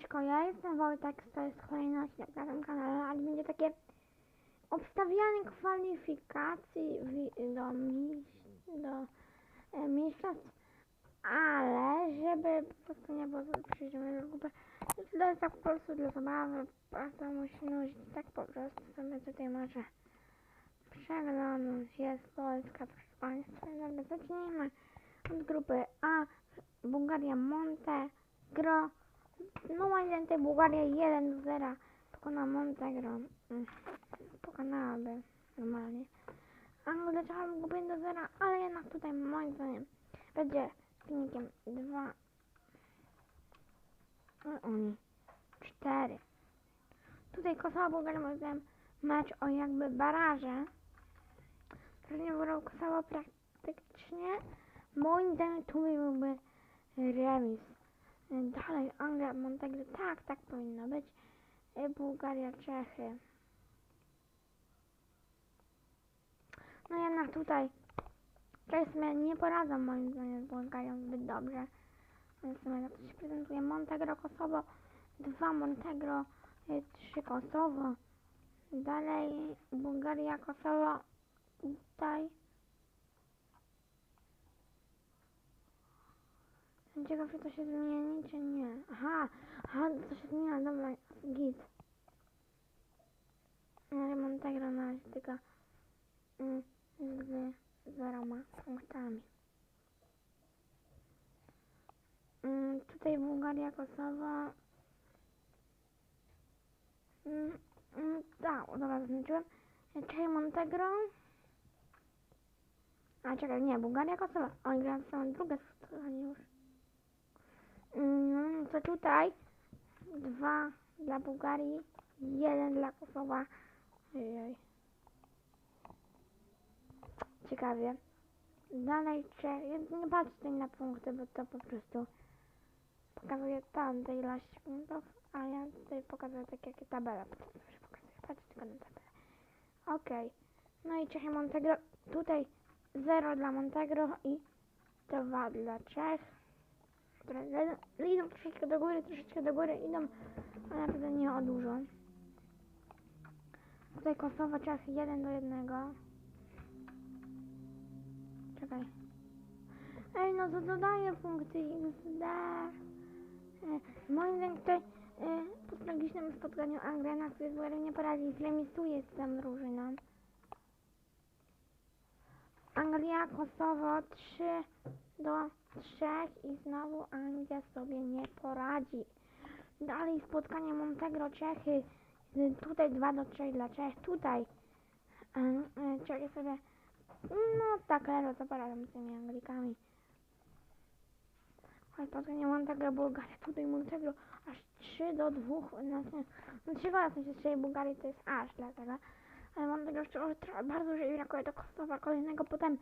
Siemaneczko, ja jestem Wojtek, to jest kolejny odcinek na tym kanale, ale będzie takie obstawianie kwalifikacji do, do e, mistrzostw, ale żeby po prostu nie było, przyjdziemy do grupy, to jest tak po prostu dla zabawy, bardzo musi nudzić, tak po prostu sobie tutaj może przeglądać, jest Polska, proszę Państwa, dobra, zacznijmy od grupy A, Bułgaria, Montegro, no moim tej Bułgaria 1 do 0 pokona Montegro. Mm, Pokonałaby normalnie. Anglia byłoby 1 do 0, ale jednak tutaj moim zdaniem będzie wynikiem 2 a oni 4. Tutaj Kosowa Bułgaria moim zdaniem mecz o jakby baraże. Który nie wygrał Kosowa praktycznie. Moim zdaniem tu byłby remis. Dalej Anglia, Montenegro, tak, tak powinno być. Y, Bułgaria, Czechy. No jednak tutaj Czechy nie poradzą moim zdaniem z Bułgarią zbyt dobrze. Więc sumie to się prezentuje. Montegro, Kosowo, 2 Montegro, 3 Kosowo. Dalej Bułgaria, Kosowo. Tutaj Jestem ciekaw, czy to się zmieni, czy nie. Aha, aha, to się zmienia, dobra, git. Ale Montegro na razie tylko mm, z zeroma punktami. Mm, tutaj Bułgaria, Kosowo. Mm, mm, tak, dobra, zaznaczyłem. Czekaj, Montegro. A czekaj, nie, Bułgaria, Kosowo. Oni grają są drugie spotkanie już. Mm, to tutaj dwa dla Bułgarii, jeden dla Kosowa. Ojej. Ciekawie. Dalej. Ja Nie tutaj na punkty, bo to po prostu pokazuje tam te ilość punktów, a ja tutaj pokazuję tak jak tabela. po prostu, że pokazuję. Patrzę tylko na tabelę. Okej. No i Czechy Montegro. Tutaj 0 dla Montegro i 2 dla Czech które le- idą troszeczkę do góry, troszeczkę do góry idą, ale naprawdę nie o dużo. Tutaj Kosowo, Czechy 1 do 1. Czekaj. Ej, no to dodaję punkty XD. E, moim zdaniem tutaj e, po tragicznym spotkaniu Anglia na sobie w nie poradzi, zremisuje z tą drużyną. Anglia, Kosowo 3 do trzech i znowu Anglia sobie nie poradzi. Dalej spotkanie Montegro Czechy. Tutaj 2 do 3 dla Czech. Tutaj y, Czechy sobie no tak ledwo co poradzą z tymi Anglikami. Ale spotkanie Montegro Bułgaria. Tutaj Montegro aż 3 do 2. No, no 3 gola w Bułgarii to jest aż dlatego. Ale Montegro jeszcze trochę bardzo dużo brakuje do Kosowa kolejnego. Potem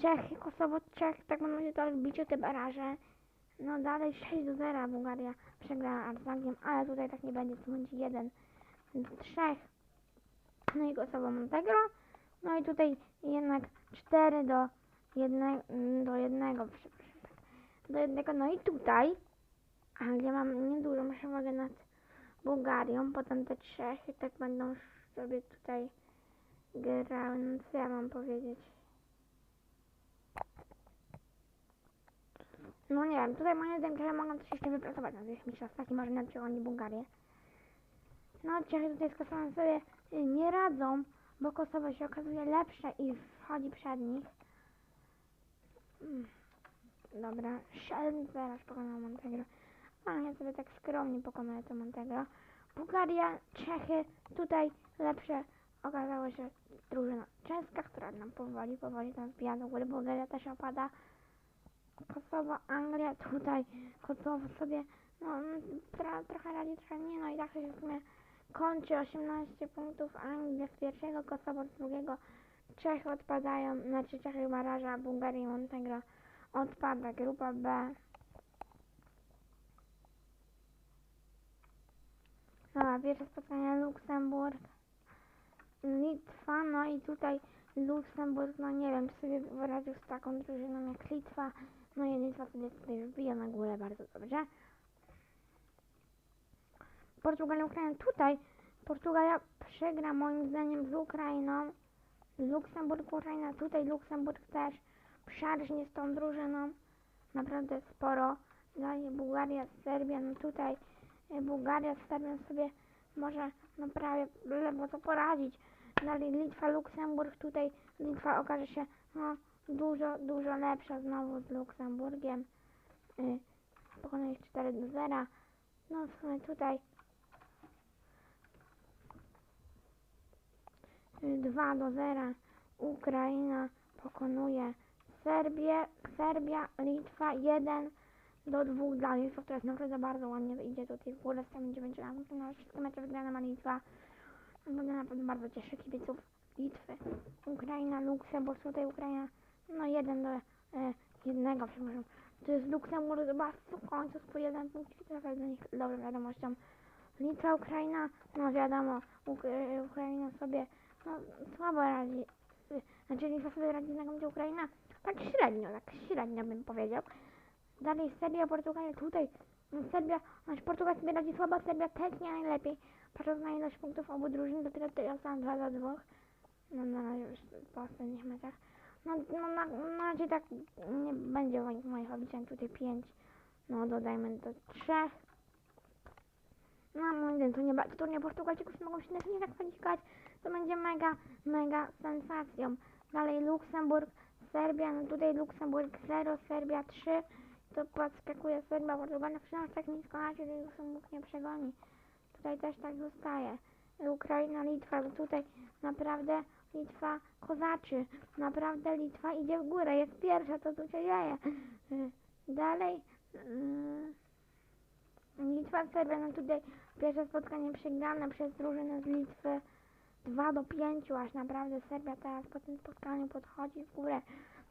Czechy, Kosowo, Czech, tak mam nadzieję, to bicie te baraże. No dalej 6 do 0 Bułgaria przegrała Arzagiem, ale tutaj tak nie będzie, to będzie 1 do 3. No i Kosowo Montegro. No i tutaj jednak 4 do 1, do 1, przepraszam. tak. Do 1, no i tutaj Anglia mam niedużą przewagę nad Bułgarią, potem te Czechy tak będą sobie tutaj grały, no co ja mam powiedzieć. No nie wiem, tutaj moim zdaniem Czechy mogą coś jeszcze wypracować na tych mistrzostwach i może na przykład Bułgarię. No Czechy tutaj z Kosowem sobie y, nie radzą, bo Kosowo się okazuje lepsze i wchodzi przed nich. Mm. Dobra, 7 zaraz pokonał Montegro. A ja sobie tak skromnie pokonuję to Montegro. Bułgaria, Czechy, tutaj lepsze okazało się drużyna czeska, która nam powoli, powoli tam wbija do góry. Bułgaria też opada. Kosowo, Anglia, tutaj Kosowo sobie no, tra, trochę radzi, trochę nie, no i tak to się w sumie kończy 18 punktów Anglia z pierwszego, Kosowo z drugiego, Czechy odpadają, znaczy Czechy baraża, Bułgaria i Montenegro odpada, grupa B. Dobra, pierwsze spotkanie Luksemburg, Litwa, no i tutaj Luksemburg, no nie wiem, czy sobie poradził z taką drużyną jak Litwa, no i Litwa sobie tutaj wbija na górę bardzo dobrze. Portugalia, Ukraina. Tutaj Portugalia przegra moim zdaniem z Ukrainą. Luksemburg, Ukraina. Tutaj Luksemburg też przarżnie z tą drużyną. Naprawdę sporo. Dalej Bułgaria, Serbia. No tutaj e, Bułgaria z Serbią sobie może no prawie lewo to poradzić. Dalej Litwa, Luksemburg. Tutaj Litwa okaże się no, dużo, dużo lepsza znowu z Luksemburgiem. Y, pokonuje ich 4 do 0. No w sumie tutaj y, 2 do 0. Ukraina pokonuje Serbię, Serbia, Litwa 1 do 2 dla Litwy, to jest naprawdę bardzo ładnie idzie tutaj w górę z tymi 9 lat. No, wszystkie mecze wygrane ma Litwa. No, na pewno bardzo cieszy kibiców Litwy. Ukraina, Luksemburg, tutaj Ukraina, no 1 do e, 1, przepraszam. To jest Luksemburg, zobacz, w końcu swój jeden punkt, jest dla nich dobrą wiadomością. Litwa, Ukraina, no wiadomo, Uk e, Ukraina sobie no, słabo radzi, y, znaczy Litwa sobie radzi znakomicie Ukraina, tak średnio, tak średnio bym powiedział. Dalej Serbia, Portugalia, tutaj no, Serbia, znaczy Portugalia sobie radzi słabo, Serbia też nie najlepiej, patrząc na ilość punktów obu drużyn, dopiero tutaj są 2 do 2, no na razie już po ostatnich meczach. No, no na, na razie tak nie będzie moich, moich obliczeń tutaj 5, no dodajmy do 3. No mój ten turnie, ba- turnie Portugalczyków mogą się też nie zakwalifikować, to będzie mega, mega sensacją. Dalej Luksemburg, Serbia, no tutaj Luksemburg 0, Serbia 3, to podskakuje Serbia, Portugalia wciąż tak nisko na razie, że Luksemburg nie przegoni. Tutaj też tak zostaje. Ukraina, Litwa, bo tutaj naprawdę Litwa kozaczy. Naprawdę Litwa idzie w górę, jest pierwsza, co tu się dzieje. Y, Dalej y, Litwa, Serbia, no tutaj pierwsze spotkanie przegrane przez drużynę z Litwy 2 do 5, aż naprawdę Serbia teraz po tym spotkaniu podchodzi w górę.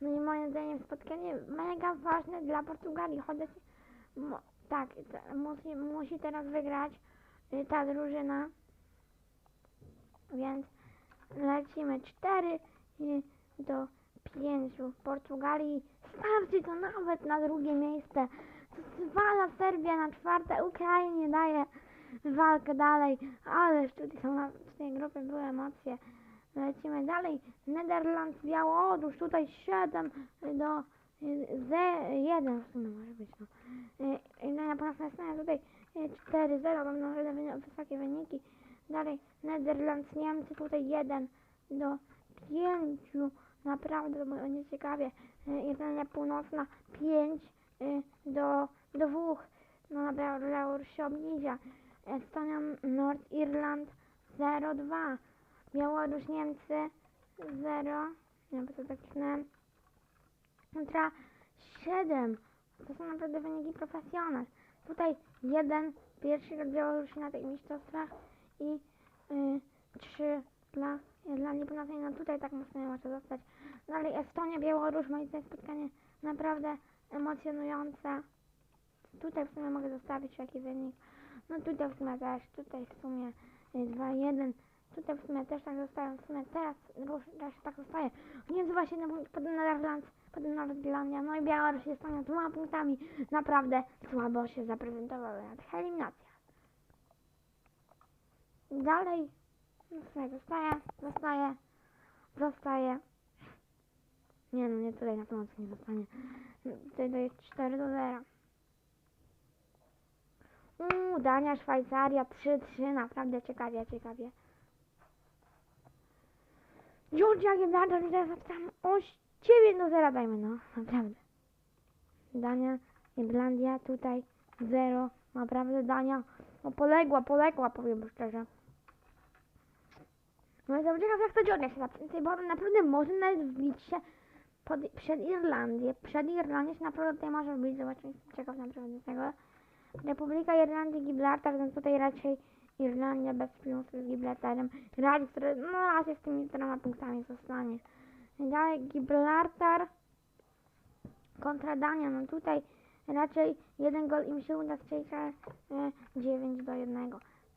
No i moim zdaniem spotkanie mega ważne dla Portugalii, chociaż tak, musi, musi teraz wygrać y, ta drużyna, więc lecimy 4 y, do 5 Portugalii. Starczy to nawet na drugie miejsce. Zwala Serbia na czwarte, Ukrainie daje walkę dalej, ależ tutaj są na tej grupie były emocje. Lecimy dalej. Nederland, Białoruś, tutaj 7 do 1 w sumie może być. No. Y, Na ponad stronie tutaj 4-0, mam naprawdę wysokie wyniki. Dalej Nederland, Niemcy, tutaj 1 do 5. Naprawdę to będzie ciekawie. Y, Irlandia Północna 5 y, do 2. No naprawdę Białoruś się obniża. Estonia, Nordirland 0-2. Białoruś, Niemcy 0. Nie po co tak pisnąłem. Kontra 7. To są naprawdę wyniki profesjonalne. Tutaj jeden pierwszy raz Białorusi na tych mistrzostwach i y, trzy dla Irlandii Północnej. No tutaj tak mocno nie może zostać. Dalej Estonia, Białoruś, moim zdaniem spotkanie naprawdę emocjonujące. Tutaj w sumie mogę zostawić jaki wynik. No tutaj w sumie też, tutaj w sumie y, 2-1. Tutaj w sumie też tak zostają. W sumie teraz też tak zostaje. Nie nazywa się no, pod Netherlands, pod Nordirlandia. No i Białoruś jest z dwoma punktami. Naprawdę słabo się zaprezentowały na tych eliminacjach. Dalej no w sumie zostaje, zostaje, zostaje. Nie no, nie tutaj na pomocy nie zostanie. Tutaj to jest 4 do 0. Uuu, Dania, Szwajcaria 3-3, naprawdę ciekawie, ciekawie. Georgia, Gibraltar, teraz tam 9 do 0 dajmy, no, naprawdę. Dania, Irlandia, tutaj 0, naprawdę Dania, no poległa, poległa, powiem szczerze. No jestem ciekaw, jak to Georgia się zaprezentuje, bo naprawdę może nawet wbić się pod, przed Irlandię, przed Irlandią się naprawdę tutaj może wbić, zobaczmy, jestem ciekaw naprawdę tego. Republika Irlandii, Gibraltar, więc tutaj raczej Irlandia bez przymusu z Gibraltarem. Radzi, który no raczej z tymi czterema punktami zostanie. Dalej Gibraltar kontra Dania, no tutaj raczej jeden gol im się uda strzelić, ale e, 9 do 1.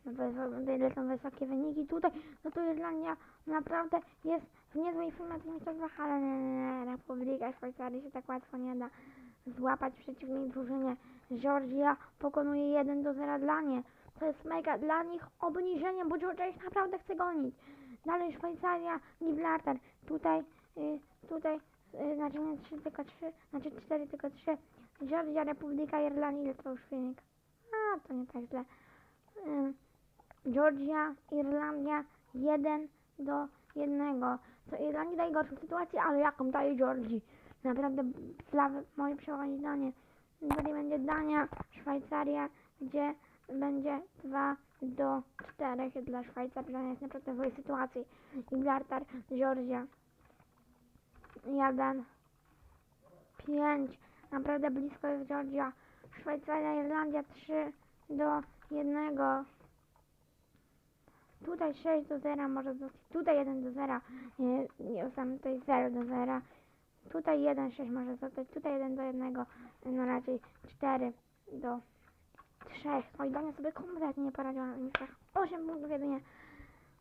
No to lecą wysokie wyniki. Tutaj, no tu Irlandia naprawdę jest w niezłej formie w mistrzostwach, ale Republika Szwajcarii się tak łatwo nie da. złapać przeciwnej drużynie. Georgia pokonuje 1 do 0 dla nie. To jest mega dla nich obniżenie, bo Georgia ich naprawdę chce gonić. Dalej Szwajcaria, Gibraltar. Tutaj, y, tutaj, y, znaczy nie 3 tylko 3, znaczy 4 tylko 3. Georgia, Republika Irlandii, już wynik? A, to nie tak źle. Y, Georgia, Irlandia 1 do 1. To Irlandii daje gorszą sytuację, ale jaką daje Georgii? Naprawdę dla moje przełożenie zdanie. Dalej będzie Dania, Szwajcaria, gdzie będzie 2 do 4 dla Szwajcarii. Jest naprawdę w sytuacji. Gibraltar, Georgia 1, 5. Naprawdę blisko jest Georgia. Szwajcaria, Irlandia 3 do 1. Tutaj 6 do 0 może zostać. Tutaj 1 do 0. Nie, nie sam tutaj 0 do 0. Tutaj 1, 6 może zostać. Tutaj 1 do 1. No raczej 4 do 3. Oj, Dania sobie kompletnie nie poradziła na misjach. 8 punktów jedynie.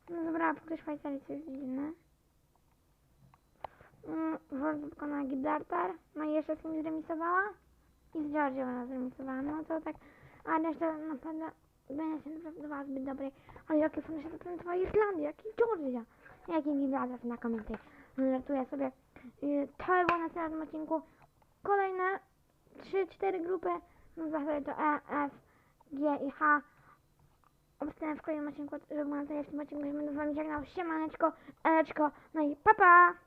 No dobra, punkty Szwajcarii jest dziwne. Mm, Georgia pokonała Gibraltar. No i jeszcze z kimś zremisowała. I z Georgią ona zremisowała. No to tak. A reszta naprawdę będzie się naprawdę zbyt dobrej. Ale jakie są się zaprezentowała Irlandia, jak i Georgia. Jak i Gibraltar znakomity. Żartuję sobie. To było na całym odcinku. Kolejne 3-4 grupy. No zasadzie to E, F, G i H. Obstawiam w kolejnym odcinku, na tyle w tym odcinku, będę z wami żegnał. Siemaneczko, eleczko, no i papa! Pa!